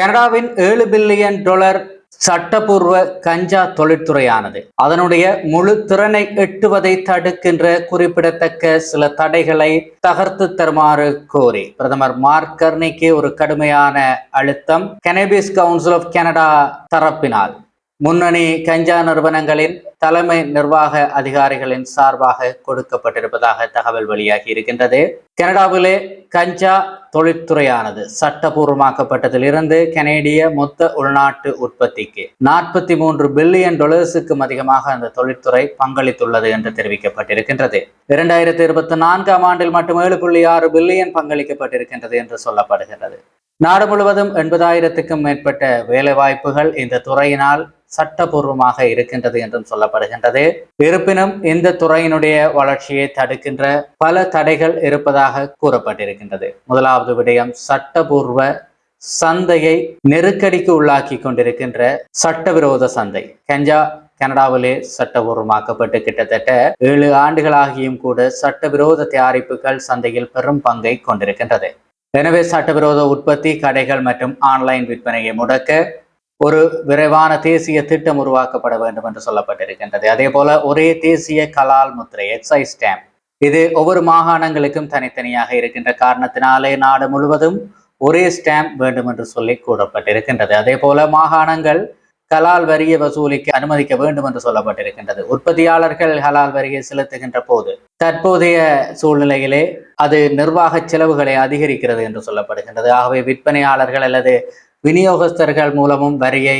கனடாவின் ஏழு billion dollar சட்டபூர்வ கஞ்சா தொழிற்துறையானது. அதனுடைய முழு திறனை எட்டுவதை தடுக்கின்ற குறிப்பிடத்தக்க சில தடைகளை தகர்த்து தருமாறு கோரி பிரதமர் மார்க் கர்னிக்கு ஒரு கடுமையான அழுத்தம் கனேபிஸ் கவுன்சில் ஆஃப் கனடா தரப்பினால். முன்னணி கஞ்சா நிறுவனங்களின் தலைமை நிர்வாக அதிகாரிகளின் சார்பாக கொடுக்கப்பட்டிருப்பதாக தகவல் வெளியாகி இருக்கின்றது. கனடாவிலே கஞ்சா தொழிற்துறையானது சட்டபூர்வமாக்கப்பட்டதிலிருந்து கனேடிய மொத்த உள்நாட்டு உற்பத்திக்கு நாற்பத்தி மூன்று பில்லியன் டொலர்ஸுக்கும் அதிகமாக அந்த தொழிற்துறை பங்களித்துள்ளது என்று தெரிவிக்கப்பட்டிருக்கின்றது. இரண்டாயிரத்தி இருபத்தி நான்காம் ஆண்டில் மட்டும் ஏழு புள்ளி ஆறு பில்லியன் பங்களிக்கப்பட்டிருக்கின்றது என்று சொல்லப்படுகிறது நாடு முழுவதும் எண்பதாயிரத்துக்கும் மேற்பட்ட வேலைவாய்ப்புகள் இந்த துறையினால் சட்டபூர்வமாக இருக்கின்றது என்றும் சொல்லப்படுகின்றது. இருப்பினும் இந்த துறையினுடைய வளர்ச்சியை தடுக்கின்ற பல தடைகள் இருப்பதாக கூறப்பட்டிருக்கின்றது. முதலாவது விடயம் சட்டபூர்வ சந்தையை நெருக்கடிக்கு உள்ளாக்கி கொண்டிருக்கின்ற சட்டவிரோத சந்தை. கஞ்சா கனடாவிலே சட்டபூர்வமாக்கப்பட்டு கிட்டத்தட்ட ஏழு ஆண்டுகளாகியும் கூட சட்டவிரோத தயாரிப்புகள் சந்தையில் பெரும் பங்கை கொண்டிருக்கின்றது. எனவே சட்டவிரோத உற்பத்தி கடைகள் மற்றும் ஆன்லைன் விற்பனையை முடக்க ஒரு விரைவான தேசிய திட்டம் உருவாக்கப்பட வேண்டும் என்று சொல்லப்பட்டிருக்கின்றது. அதே போல ஒரே தேசிய கலால் முத்திரை எக்ஸைஸ் ஸ்டாம்ப். இது ஒவ்வொரு மாகாணங்களுக்கும் தனித்தனியாக இருக்கின்ற காரணத்தினாலே நாடு முழுவதும் ஒரே ஸ்டாம்ப் வேண்டும் என்று சொல்லி கூறப்பட்டிருக்கின்றது. அதே போல மாகாணங்கள் கலால் வரியை வசூலிக்க அனுமதிக்க வேண்டும் என்று சொல்லப்பட்டிருக்கின்றது. உற்பத்தியாளர்கள் ஹலால் வரியை செலுத்துகின்ற போது தற்போதைய சூழ்நிலையிலே அது நிர்வாக செலவுகளை அதிகரிக்கிறது என்று சொல்லப்படுகின்றது. ஆகவே விற்பனையாளர்கள் அல்லது விநியோகஸ்தர்கள் மூலமும் வரியை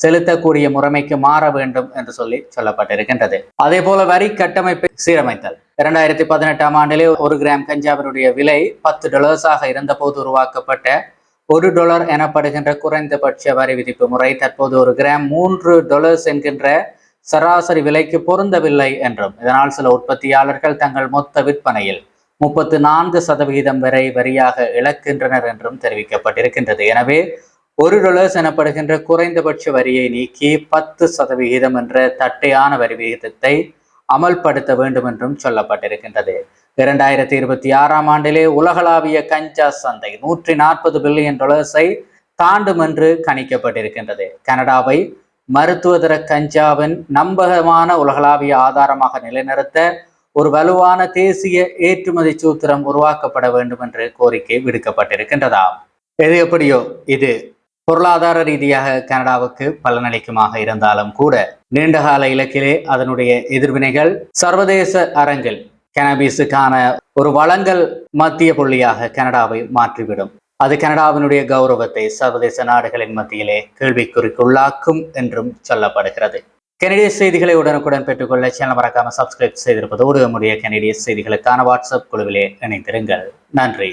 செலுத்தக்கூடிய முறைமைக்கு மாற வேண்டும் என்று சொல்லி சொல்லப்பட்டிருக்கின்றது. அதே போல வரி கட்டமைப்பை சீரமைத்தல். இரண்டாயிரத்தி பதினெட்டாம் ஆண்டிலே ஒரு கிராம் கஞ்சாவினுடைய விலை பத்து டாலர்ஸாக இருந்தபோது உருவாக்கப்பட்ட ஒரு டாலர் எனப்படுகின்ற குறைந்தபட்ச வரி விதிப்பு முறை தற்போது ஒரு கிராம் மூன்று டாலர்ஸ் என்கின்ற சராசரி விலைக்கு பொருந்தவில்லை என்றும் இதனால் சில உற்பத்தியாளர்கள் தங்கள் மொத்த விற்பனையில் முப்பத்து நான்கு சதவிகிதம் வரை வரியாக இழக்கின்றனர் என்றும் தெரிவிக்கப்பட்டிருக்கின்றது. எனவே ஒரு டொலர்ஸ் எனப்படுகின்ற குறைந்தபட்ச வரியை நீக்கி பத்து சதவிகிதம் என்ற தட்டையான வரி விகிதத்தை அமல்படுத்த வேண்டும் என்றும் சொல்லப்பட்டிருக்கின்றது. இரண்டாயிரத்தி இருபத்தி ஆறாம் ஆண்டிலே உலகளாவிய கஞ்சா சந்தை நூற்றி நாற்பது பில்லியன் டொலர்ஸை தாண்டும் என்று கணிக்கப்பட்டிருக்கின்றது. கனடாவை மருத்துவதர கஞ்சாவின் நம்பகமான உலகளாவிய ஆதாரமாக நிலைநிறுத்த ஒரு வலுவான தேசிய ஏற்றுமதி சூத்திரம் உருவாக்கப்பட வேண்டும் என்று கோரிக்கை விடுக்கப்பட்டிருக்கின்றதாம். எது எப்படியோ இது பொருளாதார ரீதியாக கனடாவுக்கு பலனளிக்குமாக இருந்தாலும் கூட நீண்டகால இலக்கிலே அதனுடைய எதிர்வினைகள் சர்வதேச அரங்கில் கனபிஸுக்கான ஒரு வளங்கள் மத்திய புள்ளியாக கனடாவை மாற்றிவிடும். அது கனடாவினுடைய கௌரவத்தை சர்வதேச நாடுகளின் மத்தியிலே கேள்விக்குறிக்குள்ளாக்கும் என்றும் சொல்லப்படுகிறது. கெனடிய செய்திகளை உடனுக்குடன் பெற்றுக்கொள்ள சேனல் மறக்காம சப்ஸ்கிரைப் செய்திருப்பதோடு நம்முடைய கெனடிய செய்திகளுக்கான வாட்ஸ்அப் குழுவிலே இணைந்திருங்கள். நன்றி.